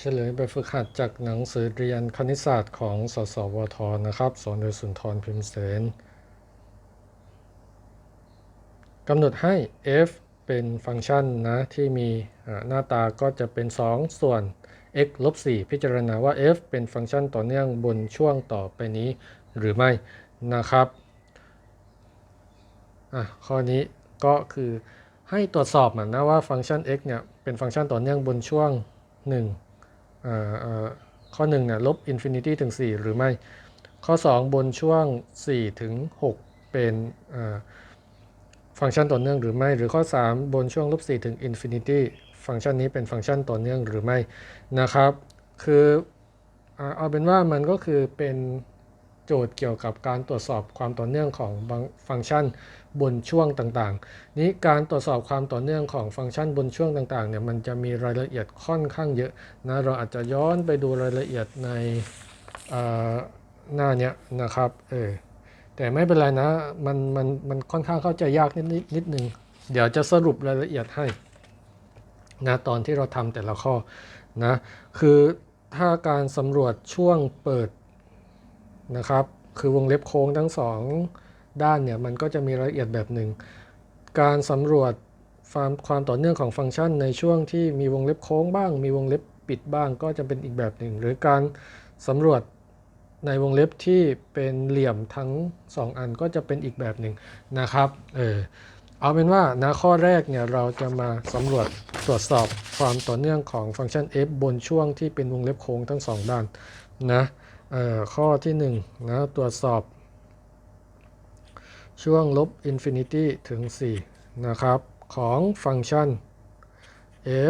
เฉลยแบบฝึกหัดจากหนังสือเรียนคณิตศาสตร์ของสสวทนะครับ สอนโดยสุนทรพิมพ์เสนกำหนดให้ f เป็นฟังก์ชันนะที่มีหน้าตาก็จะเป็น 2 ส่วน x ลบ4พิจารณาว่า f เป็นฟังก์ชันต่อเนื่องบนช่วงต่อไปนี้หรือไม่นะครับอะข้อนี้ก็คือให้ตรวจสอบมันนะว่าฟังก์ชัน x เนี่ยเป็นฟังก์ชันต่อเนื่องบนช่วง 1 ข้อ1เนี่ยลบอินฟินิตี้ถึง 4 หรือไม่ ข้อ 2 บนช่วง 4 ถึง 6 เป็นฟังก์ชันต่อเนื่องหรือไม่ หรือข้อ 3 บนช่วงลบ4ถึงอินฟินิตี้ฟังก์ชันนี้เป็นฟังก์ชันต่อเนื่องหรือไม่นะครับ คือเอาเป็นว่ามันก็คือเป็น โจทย์เกี่ยวกับการตรวจสอบความต่อเนื่องของฟังก์ชันบนช่วงต่างๆ นี้การตรวจสอบความต่อเนื่องของฟังก์ชันบนช่วงต่างๆเนี่ยมันจะมีรายละเอียดค่อนข้างเยอะนะเราอาจจะย้อนไปดูรายละเอียดในหน้าเนี้ยนะครับเออแต่ไม่เป็นไรนะมันมันมันค่อนข้างเข้าใจยากนิดนิดนิดนึงเดี๋ยวจะสรุปรายละเอียดให้นะตอนที่เราทำแต่ละข้อนะคือถ้าการสำรวจช่วงเปิด นะครับ คือวงเล็บโค้งทั้งสองด้านเนี่ยมันก็จะมีรายละเอียดแบบหนึ่ง การสำรวจความความต่อเนื่องของฟังก์ชันในช่วงที่มีวงเล็บโค้งบ้าง มีวงเล็บปิดบ้างก็จะเป็นอีกแบบหนึ่ง หรือการสำรวจในวงเล็บที่เป็นเหลี่ยมทั้ง 2 อันก็จะเป็นอีกแบบหนึ่งนะครับ เออเอาเป็นว่านะข้อแรกเนี่ยเราจะมาสำรวจตรวจสอบความต่อเนื่องของฟังก์ชัน f บนช่วงที่เป็นวงเล็บโค้งทั้งสองด้านนะ ข้อที่1นงนะตรวจสอบช่วงลบอินฟินิตี้ถึง 4 นะครับ ของฟังก์ชัน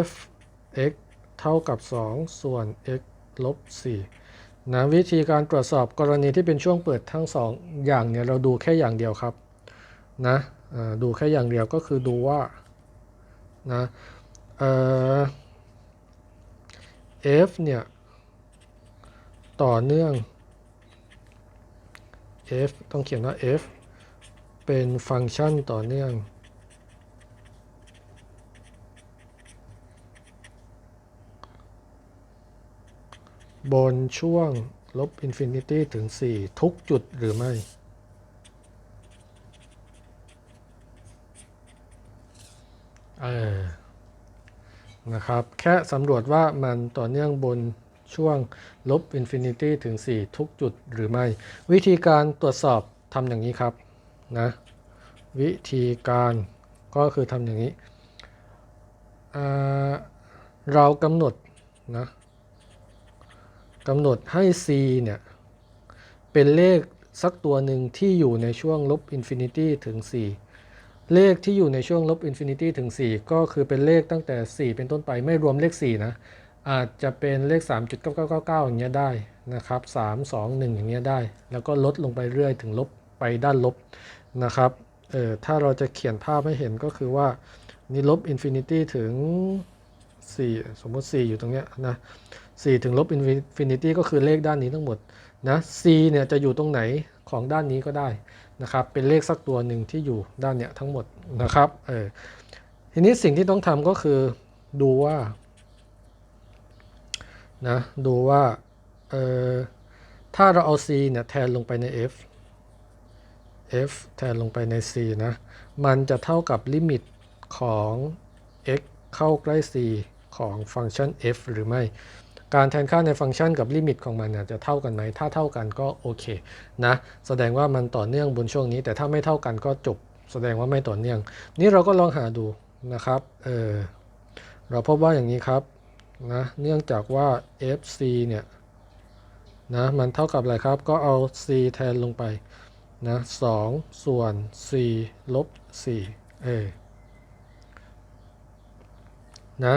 f x เท่ากับ 2 ส่วน x ลบ4นะวิธีการตรวจสอบกรณีที่เป็นช่วงเปิดทั้ง 2 อย่างเนี่ยเราดูแค่อย่างเดียวครับนะดูแค่อย่างเดียวก็คือดูว่านะเออ f เนี่ย ต่อเนื่อง f ต้องเขียนว่า f เป็นฟังก์ชันต่อเนื่อง บนช่วงลบอินฟินิตี้ถึง 4 ทุกจุดหรือไม่เออนะครับ แค่สำรวจว่ามันต่อเนื่องบน ช่วงลบอินฟินิตี้ถึง 4 ทุกจุดหรือไม่ วิธีการตรวจสอบทำอย่างนี้ครับนะวิธีการก็คือทำอย่างนี้ เรากำหนดนะกำหนดให้ c เนี่ยเป็นเลขสักตัวหนึ่งที่อยู่ในช่วงลบอินฟินิตี้ถึง 4 เลขที่อยู่ในช่วงลบอินฟินิตี้ถึง 4 ก็คือเป็นเลขตั้งแต่ 4 เป็นต้นไปไม่รวมเลข 4 นะ อาจจะเป็นเลข 3.9999 อย่างเงี้ยได้นะครับ 3 2 1 อย่างเงี้ยได้ แล้วก็ลดลงไปเรื่อยถึงลบไปด้านลบนะครับเออถ้าเราจะเขียนภาพให้เห็นก็คือว่านี่ลบอินฟินิตี้ถึง 4 สมมติ 4 อยู่ตรงเนี้ยนะ4ถึงลบอินฟินิตี้ก็คือเลขด้านนี้ทั้งหมดนะ c เนี่ยจะอยู่ตรงไหนของด้านนี้ก็ได้นะครับ เป็นเลขสักตัวหนึ่งที่อยู่ด้านเนี้ยทั้งหมดนะครับเออทีนี้สิ่งที่ต้องทำก็คือดูว่า นะดูว่าเออถ้าเราเอา c เนี่ยแทนลงไปใน f f แทนลงไปใน c นะ มันจะเท่ากับลิมิตของ x เข้าใกล้ c ของฟังก์ชัน f หรือไม่ การแทนค่าในฟังก์ชันกับลิมิตของมันเนี่ยจะเท่ากันไหม ถ้าเท่ากันก็โอเคนะ แสดงว่ามันต่อเนื่องบนช่วงนี้ แต่ถ้าไม่เท่ากันก็จบ แสดงว่าไม่ต่อเนื่อง นี่เราก็ลองหาดูนะครับ เออเราพบว่าอย่างนี้ครับ นะเนื่องจากว่า fc เนี่ยนะมันเท่ากับอะไรครับก็เอา c แทนลงไปนะสองส่วน c ลบ4เออนะ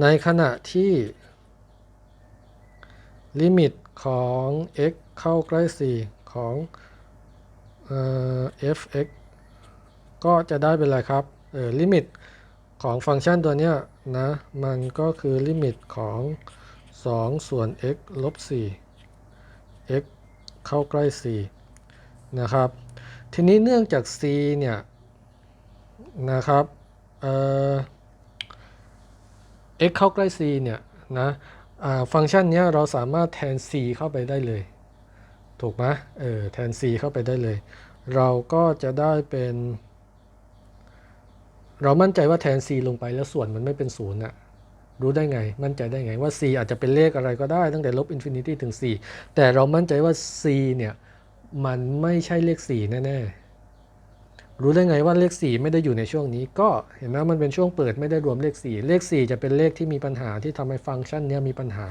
ในขณะที่ลิมิตของ x เข้าใกล้ 4 ของเอ่อ f(x) ก็จะได้เป็นอะไรครับเออลิมิตของฟังก์ชันตัวเนี้ย นะ มันก็คือลิมิตของ 2 ส่วน x ลบ 4 x เข้าใกล้ 4 นะครับ ทีนี้เนื่องจาก c เนี่ย นะครับ เอ่อ x เข้าใกล้ c เนี่ย นะฟังก์ชันนี้เราสามารถแทน c เข้าไปได้เลย ถูกไหมเออ แทน c เข้าไปได้เลย เราก็จะได้เป็น เรามั่นใจว่าแทน c ลงไปแล้วส่วนมันไม่เป็นศูนย์อะรู้ได้ไง มั่นใจได้ไงว่า c อาจจะเป็นเลขอะไรก็ได้ตั้งแต่ลบอินฟินิตี้ถึง 4 แต่เรามั่นใจว่า c เนี่ยมันไม่ใช่เลข 4 แน่ๆ รู้ได้ไงว่าเลข 4 ไม่ได้อยู่ในช่วงนี้ ก็เห็นไหมมันเป็นช่วงเปิดไม่ได้รวมเลข 4 เลข 4 จะเป็นเลขที่มีปัญหาที่ทำให้ฟังก์ชันเนี้ยมีปัญหา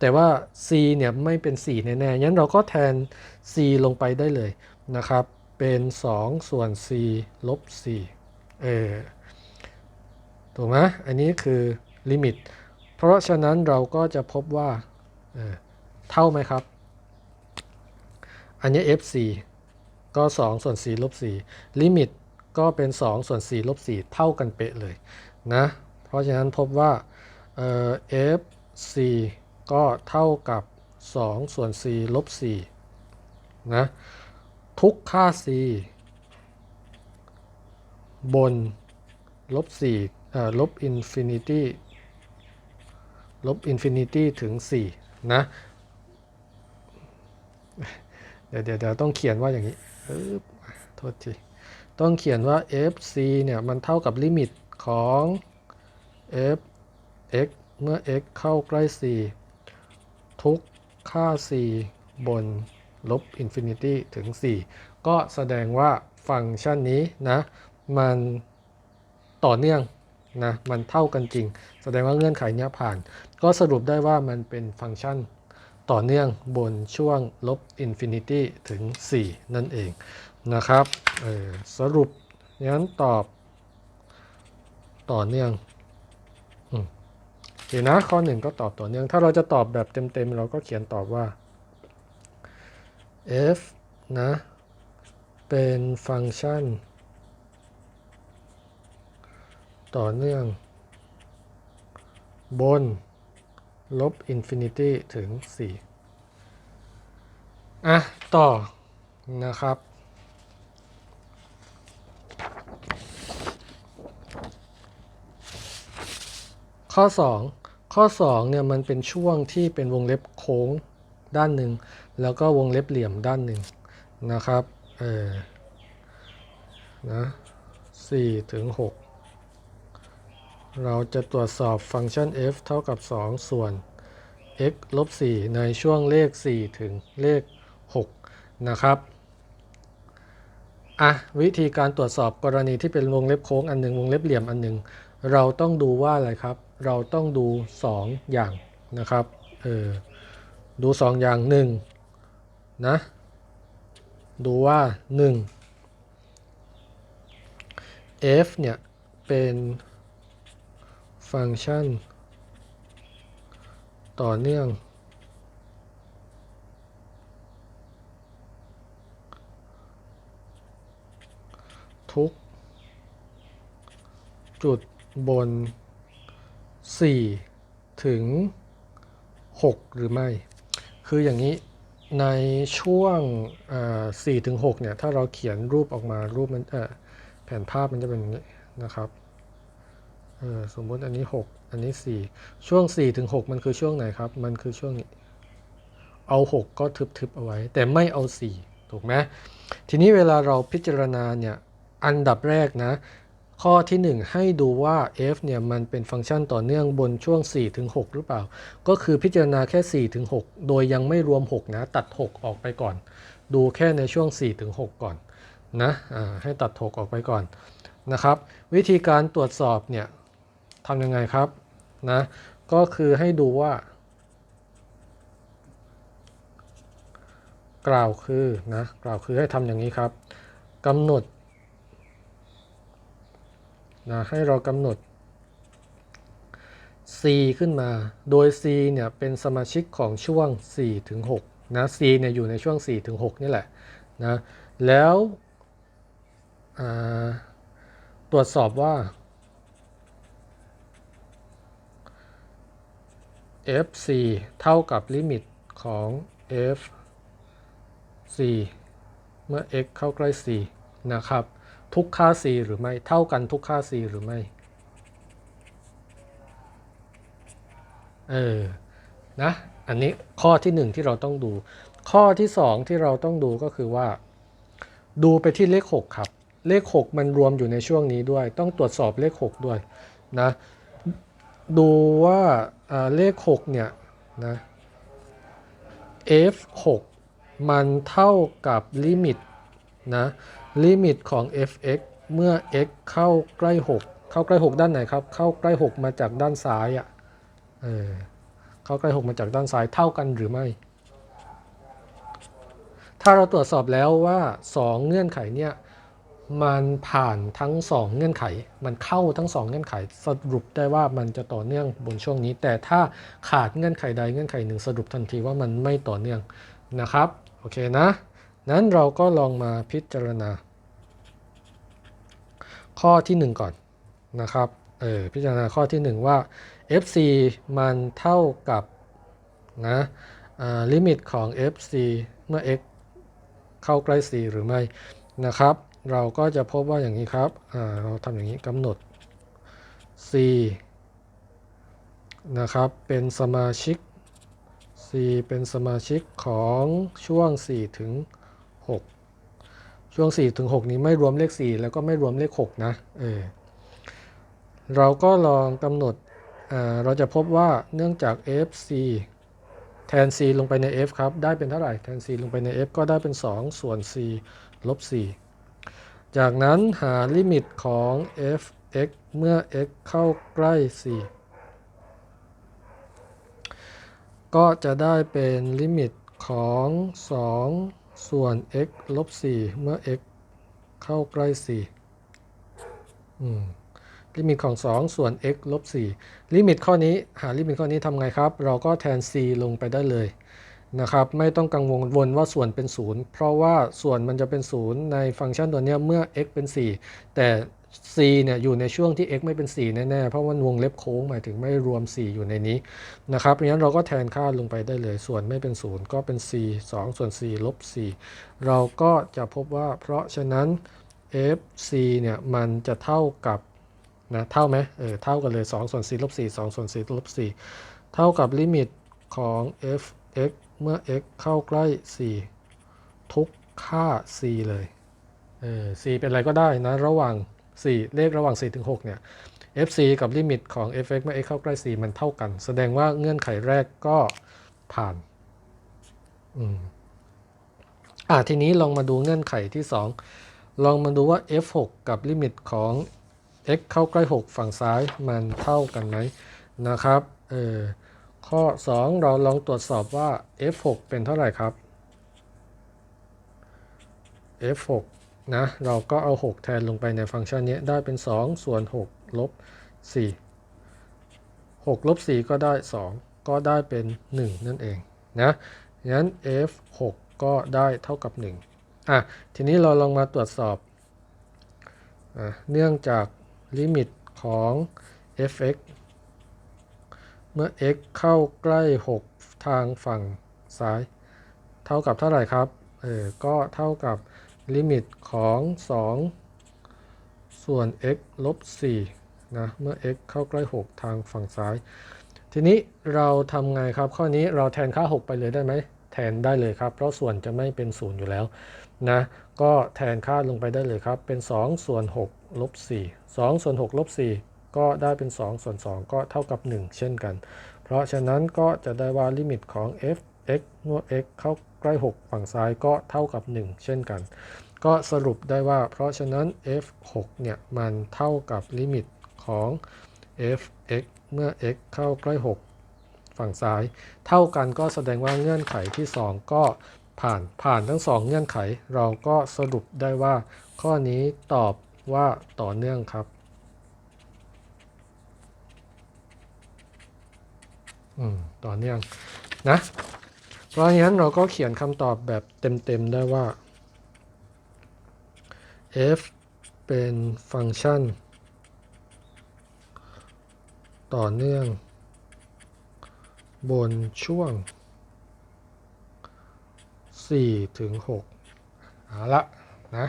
แต่ว่า c เนี่ยไม่เป็น 4 แน่ๆงั้นเราก็แทน c ลงไปได้เลยนะครับ เป็น 2 ส่วน c ลบ4เออ ถูกไหมอันนี้คือลิมิต เพราะฉะนั้นเราก็จะพบว่าเเท่าไหมครับ อันนี้ f 4ก็ 2 ส่วน4ลบ4ลิมิตก็เป็น 2 ส่วน4ลบ4เท่ากันเป๊ะเลยนะ เพราะฉะนั้นพบว่าเอ่อ f 4ก็เท่ากับ 2 ส่วน4ลบ4นะ ทุกค่า c บนลบ4 ลบอินฟินิตี้ลบอินฟินิตี้ถึง 4 นะเดี๋ยวเดี๋ยวเดี๋ยวต้องเขียนว่าอย่างนี้โทษที ต้องเขียนว่า fc เนี่ย มันเท่ากับลิมิตของ f x เมื่อ x เข้าใกล้ 4 ทุกค่า c บนลบอินฟินิตี้ถึง 4 ก็แสดงว่าฟังก์ชันนี้นะ มันต่อเนื่อง นะมันเท่ากันจริง แสดงว่าเงื่อนไขนี้ผ่าน ก็สรุปได้ว่ามันเป็นฟังก์ชันต่อเนื่องบนช่วงลบอินฟินิตี้ถึง 4 นั่นเองนะครับเออสรุปงั้นตอบต่อเนื่องอืมโอเคนะข้อหนึ่งก็ตอบต่อเนื่อง ถ้าเราจะตอบแบบเต็มๆ เราก็เขียนตอบว่า f นะ เป็นฟังก์ชัน ต่อเนื่อง บน ลบอินฟินิตี้ถึง 4 อะ ต่อนะครับ ข้อ 2 ข้อ 2 เนี่ย มันเป็นช่วงที่เป็นวงเล็บโค้งด้านหนึ่ง แล้วก็วงเล็บเหลี่ยมด้านหนึ่งนะครับ เออนะ4ถึง6 เราจะตรวจสอบฟังก์ชัน f เท่ากับ 2 ส่วน x ลบ 4 ในช่วงเลข 4 ถึงเลข 6 นะครับอะวิธีการตรวจสอบกรณีที่เป็นวงเล็บโค้งอันหนึ่งวงเล็บเหลี่ยมอันหนึ่งเราต้องดูว่าอะไรครับ เราต้องดู 2 อย่างนะครับเออดู 2 อย่าง1นะดูว่า 1 f เนี่ยเป็น ฟังก์ชัน ต่อเนื่อง ทุก จุดบน 4 ถึง 6 หรือไม่ คืออย่างนี้ในช่วง4ถึง6เนี่ย ถ้าเราเขียนรูปออกมารูปมันเอ่อแผนภาพมันจะเป็นอย่างนี้นะครับ สมมติอันนี้ 6 อันนี้ 4 ช่วง4ถึง6มันคือช่วงไหนครับ มันคือช่วงนี้ เอา 6 ก็ทึบๆเอาไว้ แต่ไม่เอา 4 ถูกไหมทีนี้เวลาเราพิจารณาเนี่ย อันดับแรกนะ ข้อที่ 1 ให้ดูว่า f เนี่ยมันเป็นฟังก์ชันต่อเนื่องบนช่วง4ถึง6หรือเปล่า ก็คือพิจารณาแค่4ถึง6โดยยังไม่รวม 6 นะ ตัด 6 ออกไปก่อน ดูแค่ในช่วง4ถึง6ก่อนนะให้ตัด 6 ออกไปก่อนนะครับ วิธีการตรวจสอบเนี่ย ทำยังไงครับนะก็คือให้ดูว่า กล่าวคือนะกล่าวคือให้ทำอย่างนี้ครับกำหนดนะให้เรากำหนด c ขึ้นมา โดย c เนี่ยเป็นสมาชิกของช่วง 4 ถึง 6 นะ c เนี่ยอยู่ในช่วง 4 ถึง 6 นี่แหละนะ แล้วตรวจสอบว่า f c เท่ากับลิมิตของ f c เมื่อ x เข้าใกล้ 4 นะครับ ทุกค่า c หรือไม่เท่ากันทุกค่า c หรือไม่ เออ นะ อันนี้ข้อที่หนึ่งที่เราต้องดู ข้อที่สองที่เราต้องดูก็คือว่า ดูไปที่เลข 6 ครับ เลข 6 มันรวมอยู่ในช่วงนี้ด้วย ต้องตรวจสอบเลข 6 ด้วยนะ ดูว่าเลข 6 เนี่ย นะ f6 มันเท่ากับลิมิต นะ ลิมิตของ fx เมื่อ x เข้าใกล้ 6 เข้าใกล้ 6 ด้านไหนครับ เข้าใกล้ 6 มาจากด้านซ้ายอะ่ะเออเข้าใกล้ 6 มาจากด้านซ้ายเท่ากันหรือไม่ ถ้าเราตรวจสอบแล้วว่า 2 เงื่อนไขเนี่ย มันผ่านทั้ง 2 เงื่อนไข มันเข้าทั้ง 2 เงื่อนไข สรุปได้ว่ามันจะต่อเนื่องบนช่วงนี้ แต่ถ้าขาดเงื่อนไขใดเงื่อนไขหนึ่งสรุปทันทีว่ามันไม่ต่อเนื่องนะครับ โอเคนะ นั้นเราก็ลองมาพิจารณา ข้อที่ 1 ก่อนนะครับ เออพิจารณาข้อที่ 1 ว่า FC มันเท่ากับนะลิมิตของ FC เมื่อ x เข้าใกล้ 4 หรือไม่นะครับ เราก็จะพบว่าอย่างนี้ครับ เราทำอย่างนี้กำหนด c นะครับ เป็นสมาชิก c เป็นสมาชิกของช่วง 4 ถึง 6 ช่วง 4 ถึง 6 นี้ไม่รวมเลข 4 แล้วก็ไม่รวมเลข 6 นะ เออ เราก็ลองกำหนด เราจะพบว่าเนื่องจาก fc แทน c ลงไปใน f ครับ ได้เป็นเท่าไหร่ แทน c ลงไปใน f ก็ได้เป็น 2 ส่วน c ลบ 4 จากนั้นหาลิมิตของ f(x) เมื่อ x เข้าใกล้ 4 ก็จะได้เป็นลิมิตของ 2 ส่วน x ลบ 4 เมื่อ x เข้าใกล้ 4 ลิมิตของ 2 ส่วน x ลบ 4 ลิมิตข้อนี้หาลิมิตข้อนี้ทำไงครับ เราก็แทน c ลงไปได้เลย นะครับไม่ต้องกังวลวนว่าส่วนเป็น 0 เพราะว่าส่วนมันจะเป็น 0 ในฟังก์ชันตัวนี้เมื่อ x เป็น 4 แต่ c เนี่ยอยู่ในช่วงที่ x ไม่เป็น 4 แน่ๆ เพราะมันวงเล็บโค้งหมายถึงไม่รวม 4 อยู่ในนี้นะครับเพราะนั้นเราก็แทนค่าลงไปได้เลย ส่วนไม่เป็น 0 ก็เป็น c 2 ส่วน 4 ลบ 4 เราก็จะพบว่าเพราะฉะนั้น f c เนี่ยมันจะเท่ากับนะเท่าไหมเออเท่ากันเลย 2 ส่วน4ลบ4 2 ส่วน4ลบ4เท่ากับลิมิตของ f x เมื่อ x เข้าใกล้ 4 ทุกค่า c เลยเออ c เป็นอะไรก็ได้นะ ระหว่าง 4 เลขระหว่าง 4 ถึง 6 เนี่ย fc กับลิมิตของ f(x) เมื่อ x เข้าใกล้ 4 มันเท่ากัน แสดงว่าเงื่อนไขแรกก็ผ่าน อืม อะทีนี้ลองมาดูเงื่อนไขที่ 2 ลองมาดูว่า f6 กับลิมิตของ x เข้าใกล้ 6 ฝั่งซ้ายมันเท่ากันไหมนะครับ เออ ข้อ 2 เราลองตรวจสอบว่า f6 เป็นเท่าไหร่ครับ f6 นะ เราก็เอา 6 แทนลงไปในฟังก์ชันนี้ได้เป็น 2 ส่วน 6 ลบ 4 6 ลบ 4 ก็ได้ 2 ก็ได้เป็น 1 นั่นเองนะงั้น f6 ก็ได้เท่ากับ 1 อะ ทีนี้เราลองมาตรวจสอบอเนื่องจากลิมิตของ f(x) เมื่อ x เข้าใกล้ 6 ทางฝั่งซ้าย เท่ากับเท่าไหร่ครับ เออ ก็เท่ากับลิมิตของ 2 ส่วน x ลบ4นะ เมื่อ x เข้าใกล้ 6 ทางฝั่งซ้าย ทีนี้เราทำไงครับ ข้อนี้เราแทนค่า 6 ไปเลยได้ไหม แทนได้เลยครับ เพราะส่วนจะไม่เป็น0อยู่แล้วนะ ก็แทนค่าลงไปได้เลยครับ เป็น 2 ส่วน 6 ลบ4 2 ส่วน 6 ลบ4 ก็ได้เป็น 2 ส่วน 2 ก็เท่ากับ 1 เช่นกัน เพราะฉะนั้นก็จะได้ว่าลิมิตของ f(x) เมื่อ x เข้าใกล้ 6 ฝั่งซ้ายก็เท่ากับ 1 เช่นกัน ก็สรุปได้ว่า เพราะฉะนั้น f6 เนี่ยมันเท่ากับลิมิตของ f(x) เมื่อ x เข้าใกล้ 6 ฝั่งซ้าย เท่ากันก็แสดงว่าเงื่อนไขที่ 2 ก็ผ่านผ่านทั้ง 2 เงื่อนไข เราก็สรุปได้ว่า ข้อนี้ตอบว่าต่อเนื่องครับ อืม ต่อเนื่องนะ เพราะฉะนั้นเราก็เขียนคำตอบแบบเต็ม ๆ ได้ว่า f เป็นฟังก์ชัน ต่อเนื่อง บนช่วง 4 ถึง 6 เอาละนะ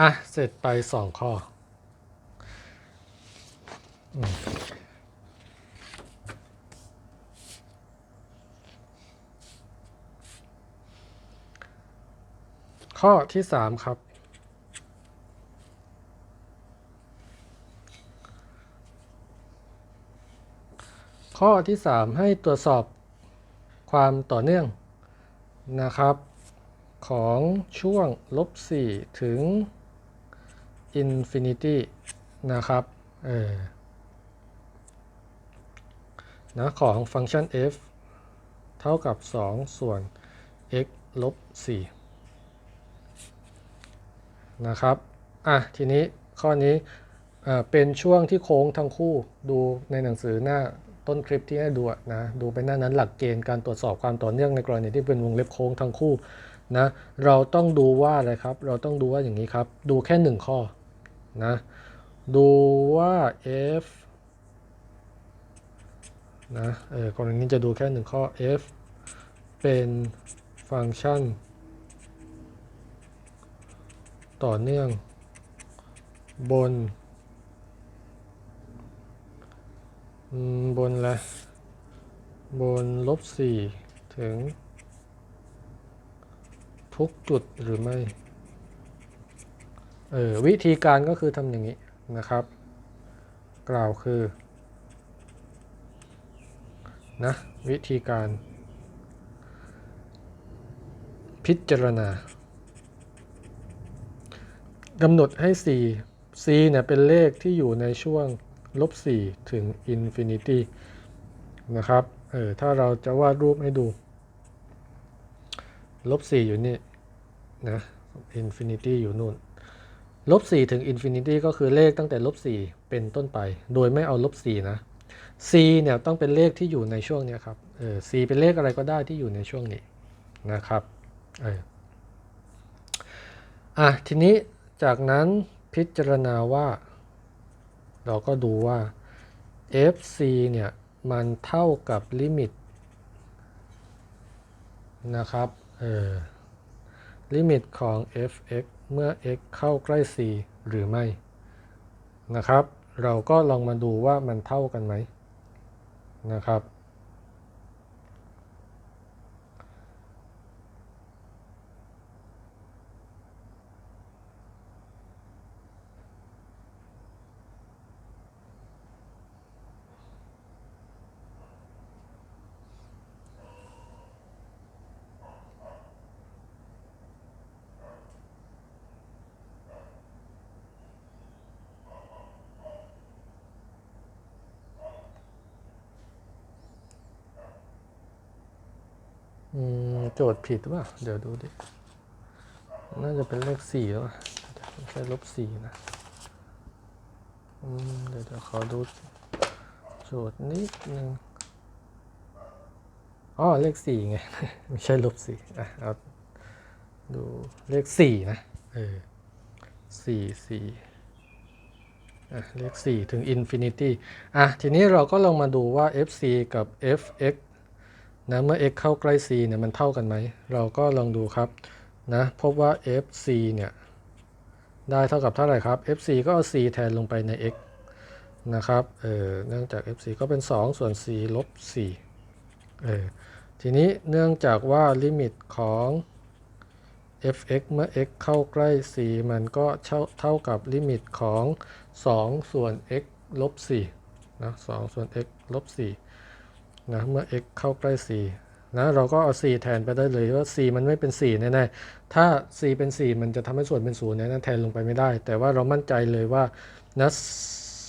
อะ เสร็จไป 2 ข้อ ข้อที่สามครับ ข้อที่3ให้ตรวจสอบความต่อเนื่องนะครับ ของช่วงลบ4ถึง infinity นะครับ เออ นะของฟังก์ชัน f เท่ากับ 2 ส่วน x ลบ 4 นะครับ อะ ทีนี้ข้อนี้เป็นช่วงที่โค้งทั้งคู่ดูในหนังสือหน้าต้นคลิปที่ให้ดูนะดูไปหน้านั้นหลักเกณฑ์การตรวจสอบความต่อเนื่องในกรณีที่เป็นวงเล็บโค้งทั้งคู่นะเราต้องดูว่าอะไรครับ เราต้องดูว่าอย่างนี้ครับ ดูแค่หนึ่งข้อนะดูว่า f นะเออกรณีนี้จะดูแค่หนึ่งข้อ f เป็นฟังก์ชัน ต่อเนื่อง บน บนอะไรบนลบสี่ถึง ทุกจุดหรือไม่ เออวิธีการก็คือทำอย่างนี้นะครับ กล่าวคือ นะ วิธีการ พิจารณากำหนดให้ c c เนี่ยเป็นเลขที่อยู่ในช่วงลบ4ถึง infinity นะครับเออถ้าเราจะวาดรูปให้ดูลบ4อยู่นี่นะ infinity อยู่นู่นลบ4ถึง infinity ก็คือเลขตั้งแต่ลบ4เป็นต้นไป โดยไม่เอาลบ4นะ c เนี่ยต้องเป็นเลขที่อยู่ในช่วงเนี้ยครับเออ c เป็นเลขอะไรก็ได้ที่อยู่ในช่วงนี้นะครับเอออะทีนี้จากนั้นพิจารณาว่า เราก็ดูว่า fc เนี่ยมันเท่ากับลิมิตนะครับเออลิมิตของ fx เมื่อ x เข้าใกล้ c หรือไม่นะครับ เราก็ลองมาดูว่ามันเท่ากันไหม นะครับ โจทย์ผิดหรือเปล่าเดี๋ยวดูดิ น่าจะเป็นเลขสี่แล้วอะไม่ใช่ลบสี่นะเดี๋ยวเดี๋ยวขอดูโจทย์นิดนึงอ๋อเลขสี่ไง ไม่ใช่ลบสี่อะเอาดูเลขสี่นะ เออสี่สี่อะเลขสี่ถึง infinity อะ ทีนี้เราก็ลองมาดูว่า fc กับ fx นะเมื่อ x เข้าใกล้ c เนี่ยมันเท่ากันไหม เราก็ลองดูครับนะพบว่า fc เนี่ยได้เท่ากับเท่าไหร่ครับ fc ก็เอา c แทนลงไปใน x นะครับเออเนื่องจาก fc ก็เป็น 2 ส่วน c ลบ4เออทีนี้เนื่องจากว่าลิมิตของ fx เมื่อ x เข้าใกล้ c มันก็เท่าเท่ากับลิมิตของ 2 ส่วน x ลบ4นะ2ส่วน x ลบ4 นะเมื่อ x เข้าใกล้ c นะเราก็เอา c แทนไปได้เลยว่า c มันไม่เป็น 4 แน่ๆ ถ้า c เป็น 4 มันจะทำให้ส่วนเป็น0เนี่ยนะแทนลงไปไม่ได้ แต่ว่าเรามั่นใจเลยว่านะ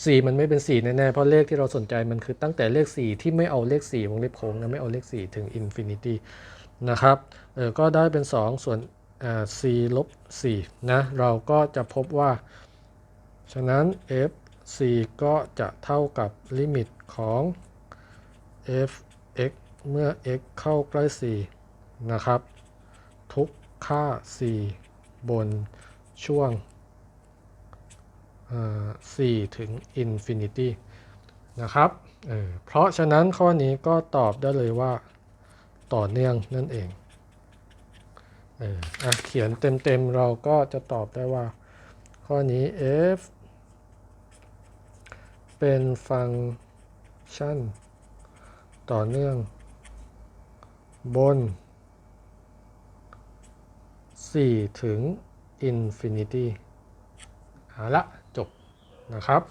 c มันไม่เป็น 4 แน่ๆ เพราะเลขที่เราสนใจมันคือตั้งแต่เลข 4 ที่ไม่เอาเลข 4 วงเล็บโค้งนะไม่เอาเลข 4 ถึง infinity นะครับเออก็ได้เป็น 2 ส่วนอ่า c ลบ4นะเราก็จะพบว่า ฉะนั้น f c ก็จะเท่ากับลิมิตของ f x เมื่อ x เข้าใกล้ 4 นะครับ ทุกค่า 4 บนช่วง4ถึง infinity นะครับเเพราะฉะนั้นข้อนี้ก็ตอบได้เลยว่าต่อเนื่องนั่นเองเอออะเขียนเต็มๆเราก็จะตอบได้ว่า ข้อนี้ f เป็นฟังก์ชัน ต่อเนื่อง บน 4 ถึง infinity เอาละจบนะครับ